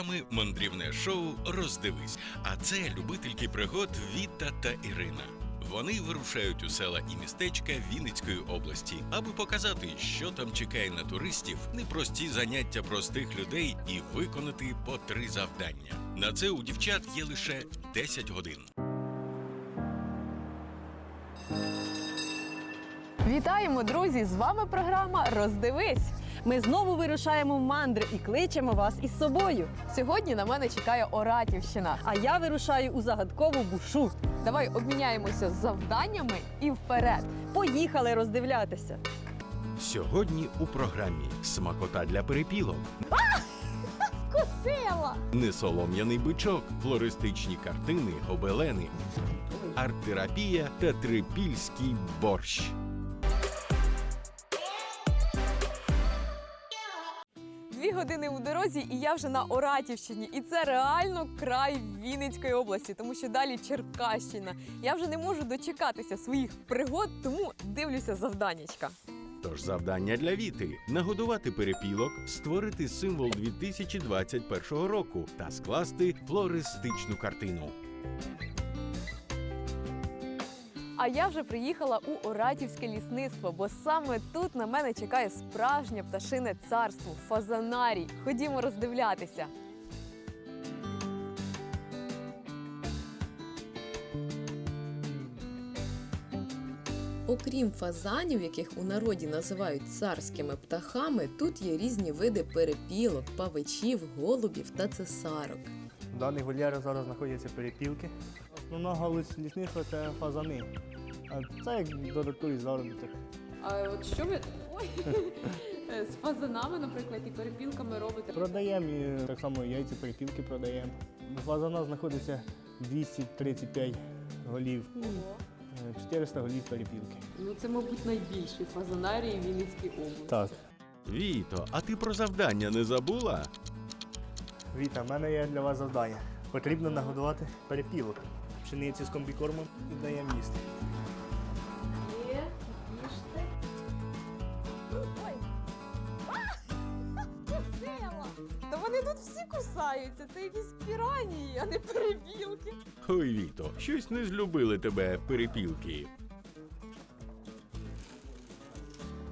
вами мандрівне шоу Роздивись. А це любительки пригод Віта та Ірина. Вони вирушають у села і містечка Вінницької області, аби показати, що там чекає на туристів, непрості заняття простих людей і виконати по три завдання. На це у дівчат є лише 10 годин. Вітаємо, друзі! З вами програма Роздивись. Ми знову вирушаємо в мандри і кличемо вас із собою. Сьогодні на мене чекає Оратівщина. А я вирушаю у загадкову бушу. Давай обміняємося завданнями і вперед. Поїхали роздивлятися. Сьогодні у програмі Смакота для перепілок. Косила! Несолом'яний бичок, флористичні картини, гобелени, арт-терапія та трипільський борщ. Дорозі, і я вже на Оратівщині. І це реально край Вінницької області, тому що далі Черкащина. Я вже не можу дочекатися своїх пригод, тому дивлюся завданнячка. Тож завдання для Віти нагодувати перепілок, створити символ 2021 року та скласти флористичну картину. А я вже приїхала у Оратівське лісництво, бо саме тут на мене чекає справжнє пташине царство фазанарій. Ходімо роздивлятися. Окрім фазанів, яких у народі називають царськими птахами, тут є різні види перепілок, павичів, голубів та цесарок. В даних вольєрах зараз знаходяться перепілки. Основна галузь лісництва це фазани. А це як додатковий заробіток. А от що ви Ой. з фазанами, наприклад, і перепілками робите? Продаємо і так само яйця перепілки продаємо. У фазана знаходиться 235 голів, е, 400 голів перепілки. Ну це, мабуть, найбільший фазанарій в Вінницькій області. Так. Віто, а ти про завдання не забула? Віта, в мене є для вас завдання. Потрібно нагодувати перепілок. Пшениці з комбікормом і даємо їсти. Кусаються. Це якісь піранії, а не перепілки. Ой, Віто, щось не злюбили тебе перепілки.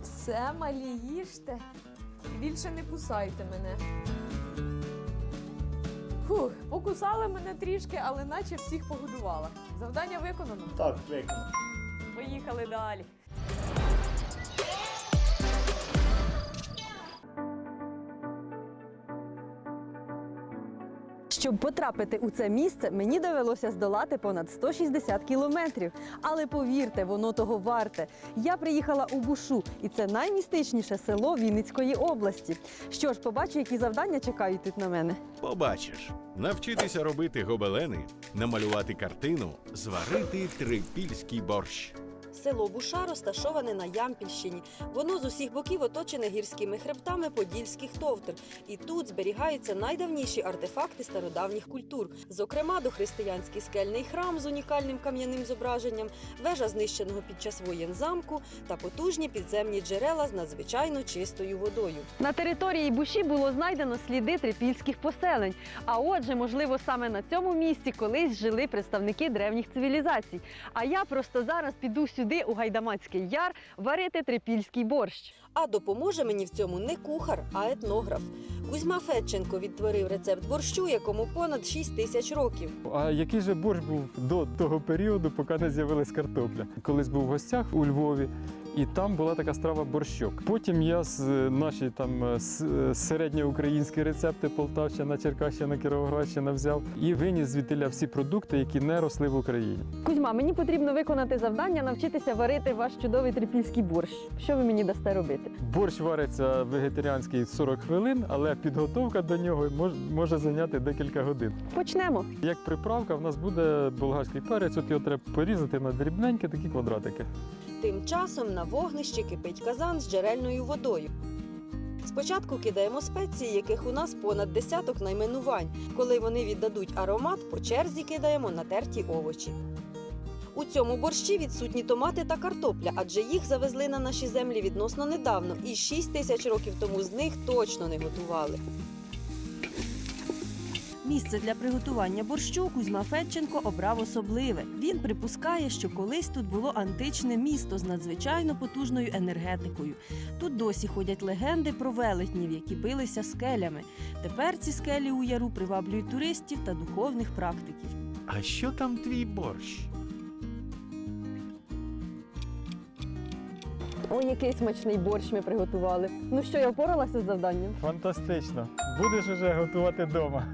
Все, малі, їжте. Більше не кусайте мене. Фух, покусали мене трішки, але наче всіх погодувала. Завдання виконано. Так, виконано. Поїхали далі. Щоб потрапити у це місце, мені довелося здолати понад 160 кілометрів. Але повірте, воно того варте. Я приїхала у Бушу, і це наймістичніше село Вінницької області. Що ж, побачу, які завдання чекають тут на мене. Побачиш, навчитися робити гобелени, намалювати картину, зварити трипільський борщ. Село Буша розташоване на Ямпільщині. Воно з усіх боків оточене гірськими хребтами подільських товтр. І тут зберігаються найдавніші артефакти стародавніх культур, зокрема дохристиянський скельний храм з унікальним кам'яним зображенням, вежа знищеного під час воєн замку та потужні підземні джерела з надзвичайно чистою водою. На території Буші було знайдено сліди трипільських поселень. А отже, можливо, саме на цьому місці колись жили представники древніх цивілізацій. А я просто зараз піду сюди, у Гайдамацький яр, варити трипільський борщ. А допоможе мені в цьому не кухар, а етнограф. Кузьма Федченко відтворив рецепт борщу, якому понад 6 тисяч років. А який же борщ був до того періоду, поки не з'явилась картопля? Колись був в гостях у Львові, і там була така страва борщок. Потім я з е, наші там е, е, середньоукраїнські рецепти Полтавщина, Черкащина, Кіровоградщина взяв і виніс звідтиля всі продукти, які не росли в Україні. Кузьма, мені потрібно виконати завдання, навчитися варити ваш чудовий трипільський борщ. Що ви мені дасте робити? Борщ вариться вегетаріанський 40 хвилин, але підготовка до нього мож- може зайняти декілька годин. Почнемо. Як приправка, в нас буде болгарський перець. От його треба порізати на дрібненькі такі квадратики. Тим часом на вогнищі кипить казан з джерельною водою. Спочатку кидаємо спеції, яких у нас понад десяток найменувань. Коли вони віддадуть аромат, по черзі кидаємо натерті овочі. У цьому борщі відсутні томати та картопля, адже їх завезли на наші землі відносно недавно, і 6 тисяч років тому з них точно не готували. Місце для приготування борщу Кузьма Федченко обрав особливе. Він припускає, що колись тут було античне місто з надзвичайно потужною енергетикою. Тут досі ходять легенди про велетнів, які билися скелями. Тепер ці скелі у яру приваблюють туристів та духовних практиків. А що там твій борщ? Ой, який смачний борщ ми приготували. Ну що, я впоралася з завданням? Фантастично. Будеш уже готувати вдома.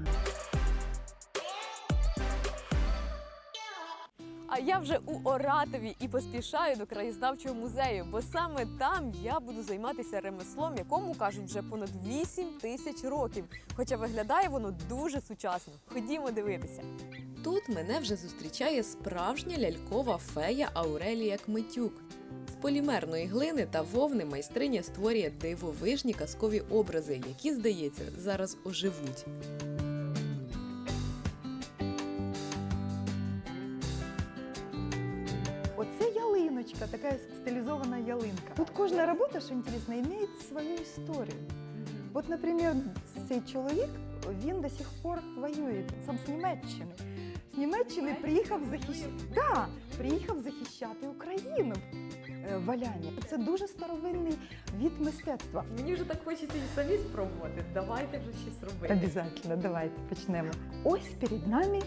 А я вже у Оратові і поспішаю до краєзнавчого музею, бо саме там я буду займатися ремеслом, якому кажуть вже понад 8 тисяч років. Хоча виглядає воно дуже сучасно. Ходімо дивитися. Тут мене вже зустрічає справжня лялькова фея Аурелія Кмитюк. З полімерної глини та вовни майстриня створює дивовижні казкові образи, які, здається, зараз оживуть. Ялиночка, така стилизованная ялинка. Тут кожна робота, що інтересно, має свою історію. От, наприклад, цей чоловік, він до сих пор воює, сам з Німеччини. З Німеччини приїхав захищати, да, приїхав захищати Україну. е, Валяння. Це дуже старовинний від мистецтва. Мені вже так хочеться і самі спробувати. Давайте вже щось робити. Обязательно, давайте почнемо. Ось перед нами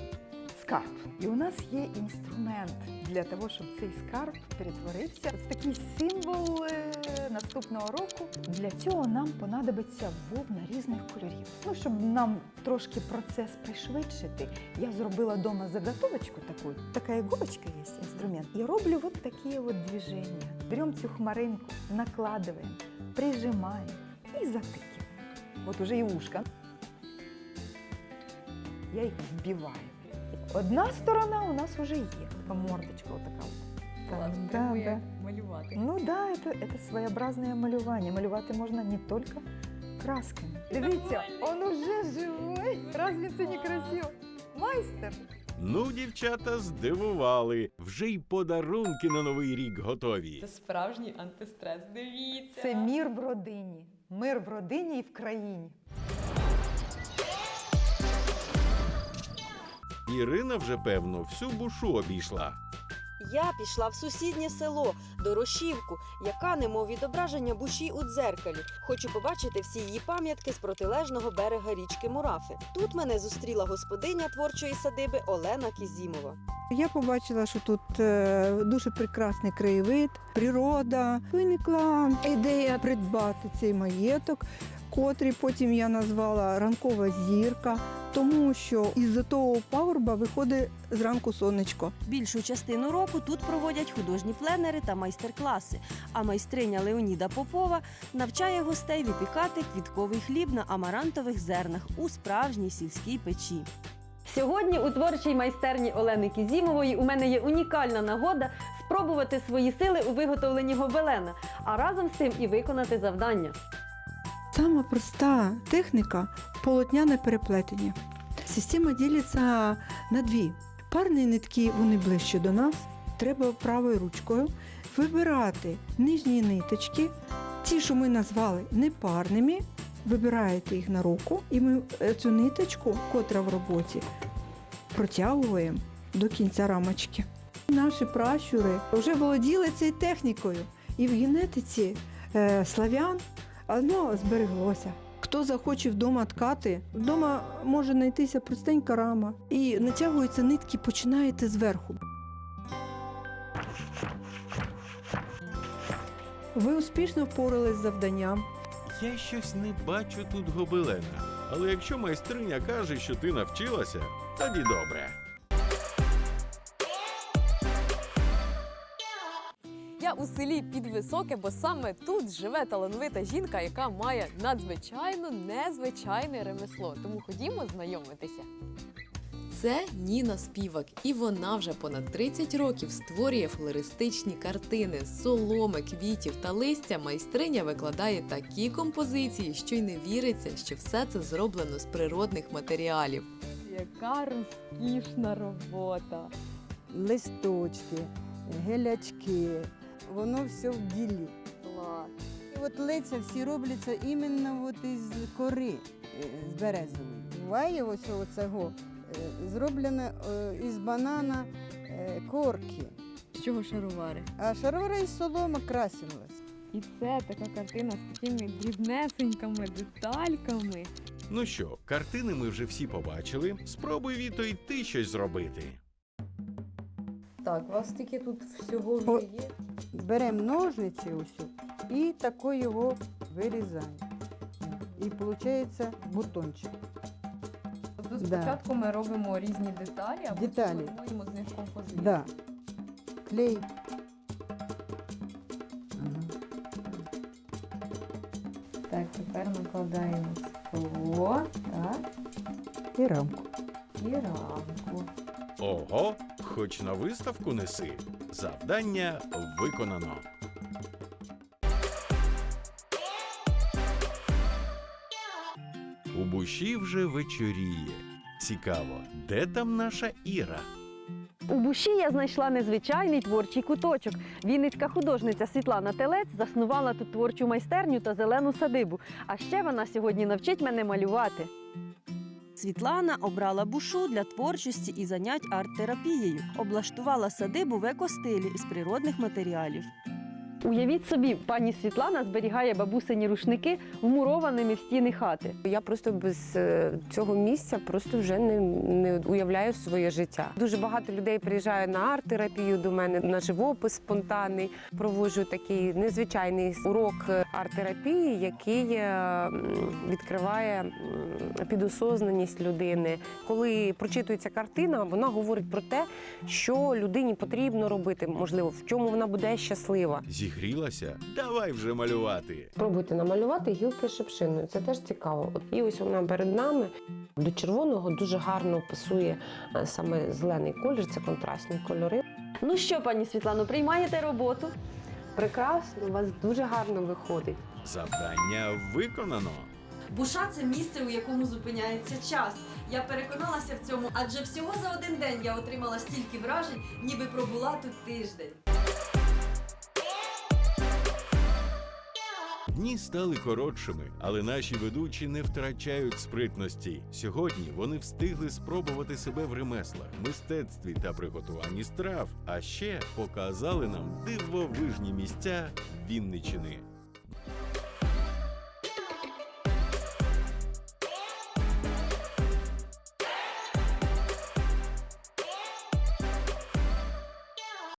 скарб. І у нас є інструмент для того, щоб цей скарб перетворився в такий символ е, наступного року. Для цього нам понадобиться вовна різних кольорів. Ну, щоб нам трошки процес пришвидшити, я зробила вдома заготовочку таку. Така іголочка є, інструмент. І роблю от такі от движення. Беремо цю хмаринку, накладуємо, прижимаємо і затикаємо. От уже і ушка. Я їх вбиваю. Одна сторона у нас вже є, така мордочка отака. от. Так, да, да. малювати. Ну да, это, это своеобразне малювання. Малювати можна не тільки красками. Дивіться, он уже живой. Разве це не красиво? Майстер. Ну, дівчата здивували. Вже й подарунки на новий рік готові. Це справжній антистрес. Дивіться. Це мір в родині. Мир в родині і в країні. Ірина вже, певно, всю бушу обійшла. Я пішла в сусіднє село до Рошівку, яка немов відображення буші у дзеркалі. Хочу побачити всі її пам'ятки з протилежного берега річки Мурафи. Тут мене зустріла господиня творчої садиби Олена Кізімова. Я побачила, що тут е, дуже прекрасний краєвид, природа. Виникла ідея придбати цей маєток, котрий потім я назвала ранкова зірка, тому що із-за того пагорба виходить зранку сонечко. Більшу частину року тут проводять художні пленери та майстер-класи. А майстриня Леоніда Попова навчає гостей випікати квітковий хліб на амарантових зернах у справжній сільській печі. Сьогодні у творчій майстерні Олени Кізімової у мене є унікальна нагода спробувати свої сили у виготовленні гобелена, а разом з тим і виконати завдання. Сама проста техніка полотняне переплетення. Система ділиться на дві. Парні нитки вони ближче до нас. Треба правою ручкою вибирати нижні ниточки, ті, що ми назвали непарними. Вибираєте їх на руку, і ми е, цю ниточку, котра в роботі, протягуємо до кінця рамочки. Наші пращури вже володіли цією технікою, і в генетиці е, славян воно збереглося. Хто захоче вдома ткати, вдома може знайтися простенька рама. І натягуються нитки, починаєте зверху. Ви успішно впорались з завданням. Я щось не бачу тут гобелена. Але якщо майстриня каже, що ти навчилася, тоді добре. Я у селі Підвисоке, бо саме тут живе талановита жінка, яка має надзвичайно незвичайне ремесло. Тому ходімо знайомитися. Це Ніна Співак, і вона вже понад 30 років створює флористичні картини з соломи, квітів та листя. Майстриня викладає такі композиції, що й не віриться, що все це зроблено з природних матеріалів. Яка розкішна робота! листочки, гелячки, воно все в ділі. Клас! І от лиця всі робляться іменно от із кори е, з березової. буває ось оцього, е, зроблене е, із банана корки, З чого шаровари? а шаровара із солома красилась. І це така картина з такими дрібнесенькими детальками. Ну що, картини ми вже всі побачили. Спробуй Віто й ти щось зробити. Так, у вас тільки тут всього вже є. Беремо ножниці ось і тако його вирізаємо. І виходить бутончик. Тобто спочатку ми робимо різні деталі, а потім Деталі. формуємо з них композицію. Да. Клей. Так, тепер накладаємо скло, так, І рамку. Ого, хоч на виставку неси. Завдання виконано. У буші вже вечоріє. Цікаво, де там наша Іра? У буші я знайшла незвичайний творчий куточок. Вінницька художниця Світлана Телець заснувала тут творчу майстерню та зелену садибу. А ще вона сьогодні навчить мене малювати. Світлана обрала бушу для творчості і занять арт-терапією. Облаштувала садибу в екостилі із природних матеріалів. Уявіть собі, пані Світлана зберігає бабусині рушники вмурованими в стіни хати. Я просто без е, цього місця просто вже не, не уявляю своє життя. Дуже багато людей приїжджає на арт-терапію до мене, на живопис спонтанний. Проводжу такий незвичайний урок е, арт-терапії, який е, відкриває підосознаність людини. Коли прочитується картина, вона говорить про те, що людині потрібно робити, можливо, в чому вона буде щаслива. Зігрілася? Давай вже малювати. Спробуйте намалювати гілки шипшиною. Це теж цікаво. От і ось вона перед нами. До червоного дуже гарно пасує е, саме зелений колір, це контрастні кольори. Ну що, пані Світлано, приймаєте роботу? Прекрасно, у вас дуже гарно виходить. Завдання виконано. Буша це місце, у якому зупиняється час. Я переконалася в цьому, адже всього за один день я отримала стільки вражень, ніби пробула тут тиждень. Дні стали коротшими, але наші ведучі не втрачають спритності. Сьогодні вони встигли спробувати себе в ремеслах, мистецтві та приготуванні страв, а ще показали нам дивовижні місця Вінничини.